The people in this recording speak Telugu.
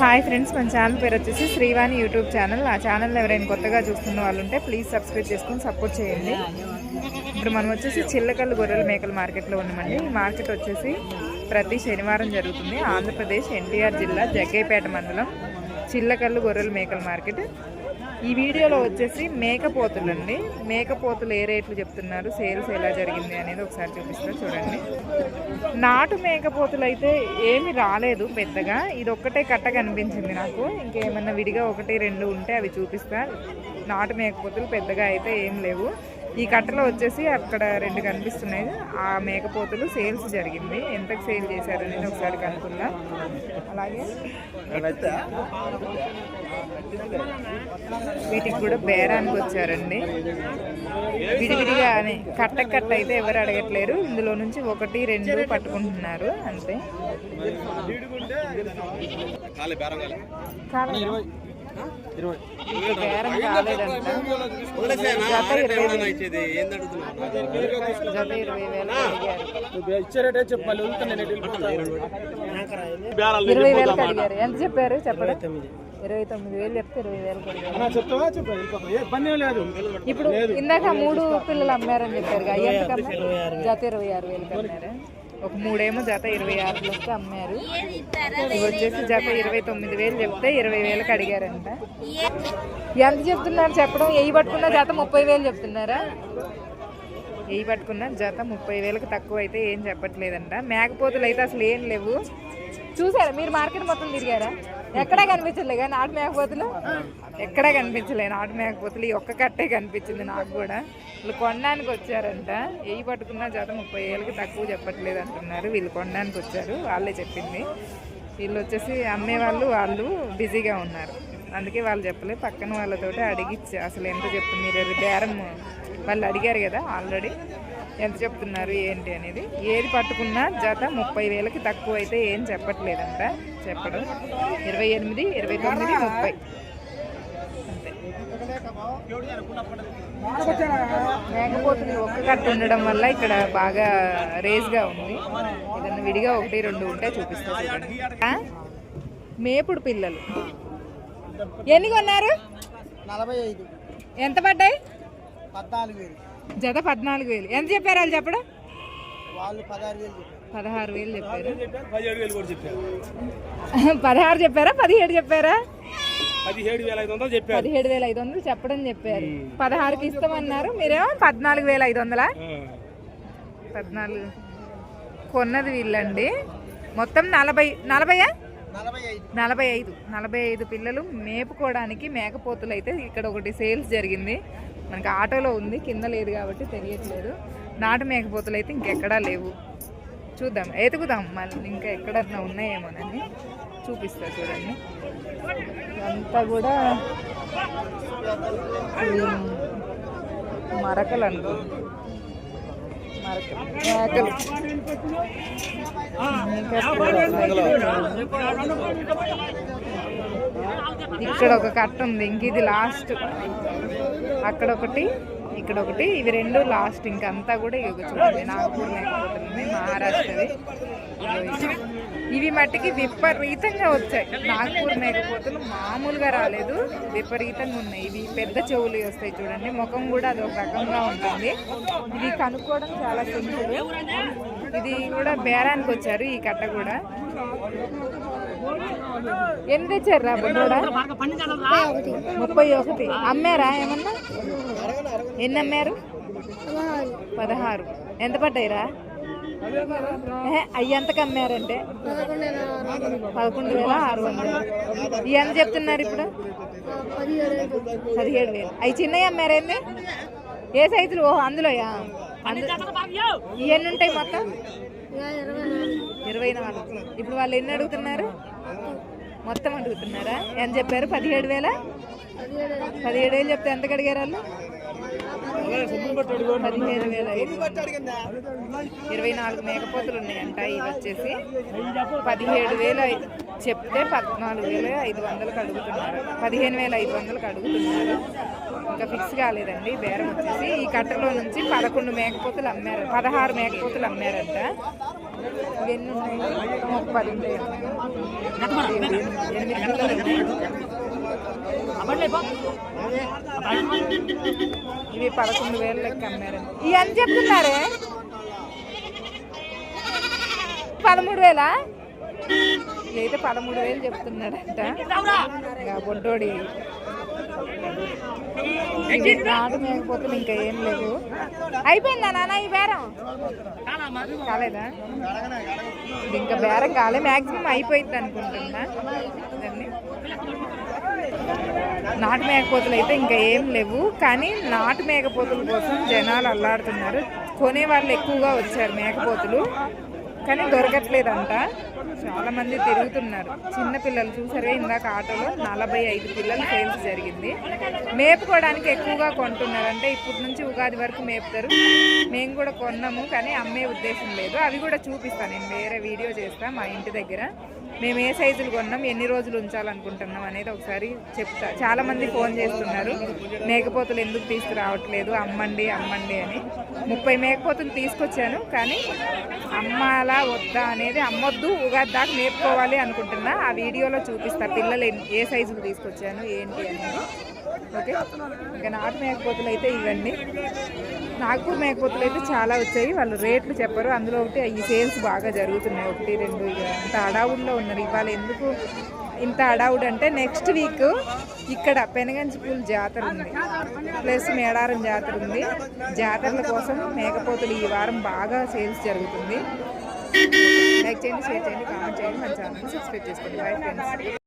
హాయ్ ఫ్రెండ్స్ మన ఛానల్ పేరు వచ్చేసి శ్రీవాణి యూట్యూబ్ ఛానల్. ఆ ఛానల్ ఎవరైనా కొత్తగా చూస్తున్న వాళ్ళు ఉంటే ప్లీజ్ సబ్స్క్రైబ్ చేసుకొని సపోర్ట్ చేయండి. ఇప్పుడు మనం వచ్చేసి చిల్లకల్లు గొర్రెల మేకల మార్కెట్లో ఉన్నామండి. ఈ మార్కెట్ వచ్చేసి ప్రతి శనివారం జరుగుతుంది. ఆంధ్రప్రదేశ్ ఎన్టీఆర్ జిల్లా జగ్గైపేట మండలం చిల్లకల్లు గొర్రెల మేకల మార్కెట్. ఈ వీడియోలో వచ్చేసి మేకపోతులు అండి మేకపోతులు ఏ రేట్లు చెప్తున్నారు? సేల్స్ ఎలా జరిగింది అనేది ఒకసారి చూపిస్తా చూడండి. నాటు మేకపోతులు అయితే ఏమి రాలేదు పెద్దగా. ఇది ఒక్కటే కట్ట కనిపించింది నాకు. ఇంకేమన్నా విడిగా ఒకటి రెండు ఉంటే అవి చూపిస్తా. నాటు మేకపోతులు పెద్దగా అయితే ఏం లేవు. ఈ కట్టలో వచ్చేసి అక్కడ రెండు కనిపిస్తున్నాయి. ఆ మేకపోతులు సేల్స్ జరిగింది. ఎంతకు సేల్ చేశారు అనేది ఒకసారి కనుక్కుందాం. అలాగే. వీటికి కూడా బేరానికి వచ్చారండి. విడివిడిగా అని కట్ట కట్ట అయితే ఎవరు అడగట్లేరు. ఇందులో నుంచి ఒకటి రెండు పట్టుకుంటున్నారు. అంతే. కాలేదా? ఇంకా బేరం కాలేదంట. జత ఇరవై వేలు. జత ఇరవై వేలు అడిగారు. ఇచ్చారటే చెప్పాలి ఊరికే నేను ఎటు వెళ్ళిపోతాను. ఇరవై వేలకు అడిగారు. ఎంత చెప్పారు? చెప్పడం. ఇరవై తొమ్మిది వేలు చెప్తే ఇరవై లేదు. ఇప్పుడు ఇందాక మూడు పిల్లలు అమ్మారని చెప్పారు? జత ఇరవై ఆరు వేలకు అమ్మారు ఒక మూడేమో జత ఇరవై ఆరు లెక్క అమ్మారు. ఇవి వచ్చేసి జత ఇరవై తొమ్మిది వేలు చెప్తే ఇరవై వేలకు అడిగారంట. ఎంత చెప్తున్నారు చెప్పడం? ఎయ్యి పట్టుకున్న జత ముప్పై వేలు చెప్తున్నారా? ఎయ్యి పట్టుకున్న జత ముప్పై వేలకు తక్కువ అయితే ఏం చెప్పట్లేదంట. మేకపోతులు అయితే అసలు ఏం లేవు. చూసారా? మీరు మార్కెట్ మొత్తం తిరిగారా? ఎక్కడా కనిపించలే కానీ నాటు మేకపోతులు ఎక్కడా కనిపించలే నాటు మేకపోతులు ఈ ఒక్క కట్టే కనిపించింది నాకు కూడా. వీళ్ళు కొనడానికి వచ్చారంట. ఏవి పట్టుకున్న జత ముప్పై వేలకి తక్కువ చెప్పట్లేదు అంటున్నారు. వీళ్ళు కొనడానికి వచ్చారు. వాళ్ళే చెప్పింది. వీళ్ళు వచ్చేసి అమ్మే వాళ్ళు వాళ్ళు బిజీగా ఉన్నారు. అందుకే వాళ్ళు చెప్పలేదు పక్కన వాళ్ళతోటి అడిగిచ్చి. అసలు ఎంత చెప్తుంది? మీరు బేరం వాళ్ళు అడిగారు కదా ఆల్రెడీ. ఎంత చెప్తున్నారు ఏంటి అనేది. ఏది పట్టుకున్నా జత ముప్పై వేలకి తక్కువ అయితే ఏం చెప్పట్లేదంట. చెప్పడం. ఇరవై ఎనిమిది ఇరవై తొమ్మిది ముప్పై. అంతే. మేకపోతులు ఒక్క కట్ట ఉండడం వల్ల ఇక్కడ బాగా రేస్గా ఉంది. ఏదన్నా విడిగా ఒకటి రెండు ఉంటే చూపిస్తా చూడండి. ఆ? మేపుడు పిల్లలు. ఎన్ని కొన్నారు? ఎంత పడ్డాయి? పద్నాలుగు వేలు. జత పద్నాలుగు వేలు. ఎంత చెప్పారు వాళ్ళు చెప్పడం? వాళ్ళు పదహారు వేలు పదహారు వేలు చెప్పారు? పదిహేడు వేలు కూడా చెప్పారు. పదహారు చెప్పారా? పదిహేడు చెప్పారా? పదిహేడు వేల ఐదు వందలు చెప్పారు. పదిహేడు వేల ఐదు వందలు చెప్పడం చెప్పారు. పదహారుకి ఇస్తామన్నారు. మీరేమో పద్నాలుగు వేల ఐదు వందలా? పద్నాలుగు. కొన్నది వీళ్ళండి. మొత్తం నలభై నలభైయా? నలభై ఐదు. నలభై ఐదు. నలభై ఐదు పిల్లలు మేపుకోవడానికి మేకపోతులు అయితే ఇక్కడ ఒకటి సేల్స్ జరిగింది. మనకి ఆటోలో ఉంది. కింద లేదు కాబట్టి తెలియట్లేదు. నాటు మేకపోతులు అయితే ఇంకెక్కడా లేవు. చూద్దాం ఎతుకుదాం మళ్ళీ. ఇంకా ఎక్కడన్నా ఉన్నాయేమోనని చూపిస్తా చూడండి. అంతా కూడా మరకలు అనుకో మరకలు. ఇక్కడ ఒక కట్ట ఉంది ఇంక ఇది లాస్ట్. అక్కడ ఒకటి ఇక్కడ ఒకటి ఇవి రెండు లాస్ట్ ఇంకంతా కూడా ఇవి చూడండి నాగపూర్ మేకపోతుంది మహారాష్ట్రది. ఇవి. మట్టికి విపరీతంగా వచ్చాయి. నాగపూర్ మేకపోతులు మామూలుగా రాలేదు విపరీతంగా ఉన్నాయి. ఇవి పెద్ద చెవులు వస్తాయి చూడండి. ముఖం కూడా అది ఒక రకంగా ఉంటుంది. ఇది కనుక్కోవడం చాలా సింపుల్. ఇది కూడా బేరానికి వచ్చారు ఈ కట్ట కూడా. ఎన్ని తెచ్చారు రా ముప్పై ఒకటి. అమ్మారా ఏమన్నా? ఎన్ని అమ్మారు పదహారు. ఎంత పడ్డాయిరా? ఏహే, ఎంతకు అమ్మారంటే? పదకొండు వేల ఆరు వందలు. ఇవి ఎంత చెప్తున్నారు ఇప్పుడు? పదిహేడు వేలు. అవి చిన్నవి అమ్మారేంది? ఏ సైజులు? ఓహో అందులోయా? ఎన్ని ఇవన్నీ ఉంటాయి మొత్తం? ఇరవై నాలుగు. ఇప్పుడు వాళ్ళు ఎన్ని అడుగుతున్నారు? మొత్తం అడుగుతున్నారా? ఎంత చెప్పారు? పదిహేడు వేల? పదిహేడు వేలు చెప్తే ఎంతకు అడిగారు వాళ్ళు? పదిహేను వేల ఇరవై నాలుగు మేకపోతులు ఉన్నాయంట. ఇవి వచ్చేసి పదిహేడు వేల చెప్తే పద్నాలుగు వేల ఐదు వందలకు అడుగుతున్నారు. పదిహేను వేల ఐదు వందలకు అడుగుతున్నారు. ఇంకా ఫిక్స్ కాలేదండి. బేరం వచ్చేసి ఈ కట్టలో నుంచి పదకొండు మేకపోతులు అమ్మారు. పదహారు మేకపోతులు అమ్మారంట. ఇవన్నీ ఉన్నాయి? ఒక పది ఉంటాయి ఎనిమిది. ఇవి పదకొండు వేలు లెక్క అమ్మారండి ఇవి ఎంత చెప్తున్నారే? పదమూడు వేలా? ఇదైతే పదమూడు వేలు చెప్తున్నాడంట. బొడ్డోడి. నాటు మేకపోతులు ఇంకా ఏం లేవు అయిపోయిందా నాన్న ఈ బేరం? కాలేదా? ఇంకా బేరం కాలే మ్యాక్సిమం అయిపోయింది అనుకుంటున్నా. నాటు మేకపోతులు అయితే ఇంకా ఏం లేవు కానీ నాటు మేకపోతుల కోసం జనాలు అల్లాడుతున్నారు. కొనే వాళ్ళు ఎక్కువగా వచ్చారు మేకపోతులు. కానీ దొరకట్లేదంట. చాలా మంది తిరుగుతున్నారు. చిన్న పిల్లలు చూసారే ఇందాక ఆటోలో నలభై ఐదు పిల్లలు సేల్స్ జరిగింది. మేపుకోవడానికి ఎక్కువగా కొంటున్నారు అంటే ఇప్పటి నుంచి ఉగాది వరకు మేపుతారు. మేము కూడా కొన్నాము కానీ అమ్మే ఉద్దేశం లేదు. అవి కూడా చూపిస్తాను నేను వేరే వీడియో చేస్తాను మా ఇంటి దగ్గర. మేము ఏ సైజులు కొన్నాం ఎన్ని రోజులు ఉంచాలనుకుంటున్నాం అనేది ఒకసారి చెప్తా. చాలా మంది ఫోన్ చేస్తున్నారు. మేకపోతులు ఎందుకు తీసుకురావట్లేదు? అమ్మండి అమ్మండి అని. ముప్పై మేకపోతులు తీసుకొచ్చాను కానీ అమ్మాలా వద్దా అనేది అమ్మొద్దు ఉగాది దాకా నేర్పుకోవాలి అనుకుంటున్నా. ఆ వీడియోలో చూపిస్తా పిల్లలు ఏ సైజులు తీసుకొచ్చాను ఏంటి అనేది. ఓకే? ఇంకా నాటు మేకపోతులు అయితే ఇవ్వండి. నాగపూర్ మేకపోతులు అయితే చాలా వచ్చాయి. వాళ్ళు రేట్లు చెప్పరు. అందులో ఒకటి ఈ సేల్స్ బాగా జరుగుతున్నాయి. ఒకటి రెండు ఇక అంత అడావుల్లో ఉన్నారు. ఇవాళ ఎందుకు ఇంత అడావుడు అంటే నెక్స్ట్ వీక్ ఇక్కడ పెనగంచిపూల్ జాతర ఉంది. ప్లస్ మేడారం జాతర ఉంది. జాతరల కోసం మేకపోతులు ఈ వారం బాగా సేల్స్ జరుగుతుంది. లైక్ చేయండి షేర్ చేయండి కామెంట్ చేయండి మన ఛానల్ని సబ్స్క్రైబ్ చేసుకోండి. Bye friends